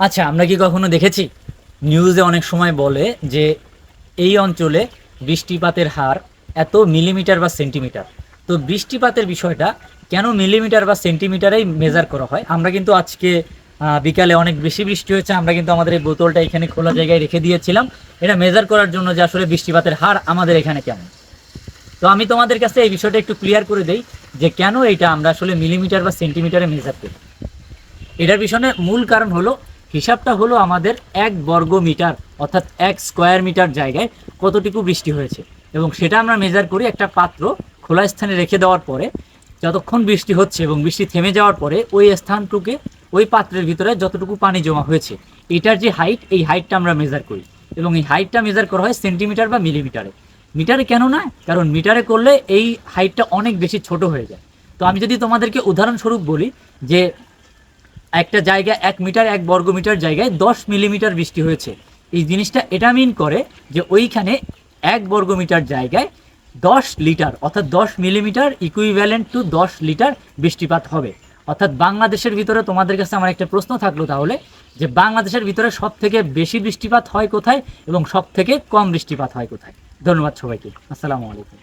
আচ্ছা আমরা কি কখনো দেখেছি? নিউজে অনেক সময় বলে যে এই অঞ্চলে বৃষ্টিপাতের হার এত মিলিমিটার বা সেন্টিমিটার তো বৃষ্টিপাতের বিষয়টা কেন মিলিমিটার বা সেন্টিমিটারেই মেজার করা হয়? আমরা কিন্তু আজকে বিকালে অনেক বেশি বৃষ্টি হয়েছে, আমরা কিন্তু আমাদের এই বোতলটা এখানে খোলা জায়গায় রেখে দিয়েছিলাম। এটা মেজার করার জন্য যে আসলে বৃষ্টিপাতের হার আমাদের এখানে কেমন। তো আমি তোমাদের কাছে এই বিষয়টা একটু ক্লিয়ার করে দেই যে কেন এটা আমরা আসলে মিলিমিটার বা সেন্টিমিটারে মেজার করি। এটার পিছনে মূল কারণ হলো হিসাবটা হলো আমাদের এক বর্গ মিটার অর্থাৎ এক স্কোয়ার মিটার জায়গায় কতটুকু বৃষ্টি হয়েছে। এবং সেটা আমরা মেজার করি একটা পাত্র খোলা স্থানে রেখে দেওয়ার পরে, যতক্ষণ বৃষ্টি হচ্ছে এবং বৃষ্টি থেমে যাওয়ার পরে ওই স্থানটুকে ওই পাত্রের ভিতরে যতটুকু পানি জমা হয়েছে, এটার যে হাইট এই হাইটটা আমরা মেজার করি। এবং এই হাইটটা মেজার করা হয় সেন্টিমিটার বা মিলিমিটারে মিটারে কেন না? কারণ মিটারে করলে এই হাইটটা অনেক বেশি ছোট হয়ে যায়। তো আমি যদি তোমাদেরকে উদাহরণস্বরূপ বলি যে একটা জায়গা এক মিটার, এক বর্গ মিটার জায়গায় দশ মিলিমিটার বৃষ্টি হয়েছে। এই জিনিসটা এটা মিন করে যে ওইখানে এক বর্গ মিটার জায়গায় দশ লিটার, অর্থাৎ দশ মিলিমিটার ইকুইভ্যালেন্ট টু দশ লিটার বৃষ্টিপাত হবে। অর্থাৎ বাংলাদেশের ভিতরে তোমাদের কাছে আমার একটা প্রশ্ন থাকল তাহলে, যে বাংলাদেশের ভিতরে সব থেকে বেশি বৃষ্টিপাত হয় কোথায় এবং সব থেকে কম বৃষ্টিপাত হয় কোথায়? ধন্যবাদ সবাইকে। আসসালামু আলাইকুম।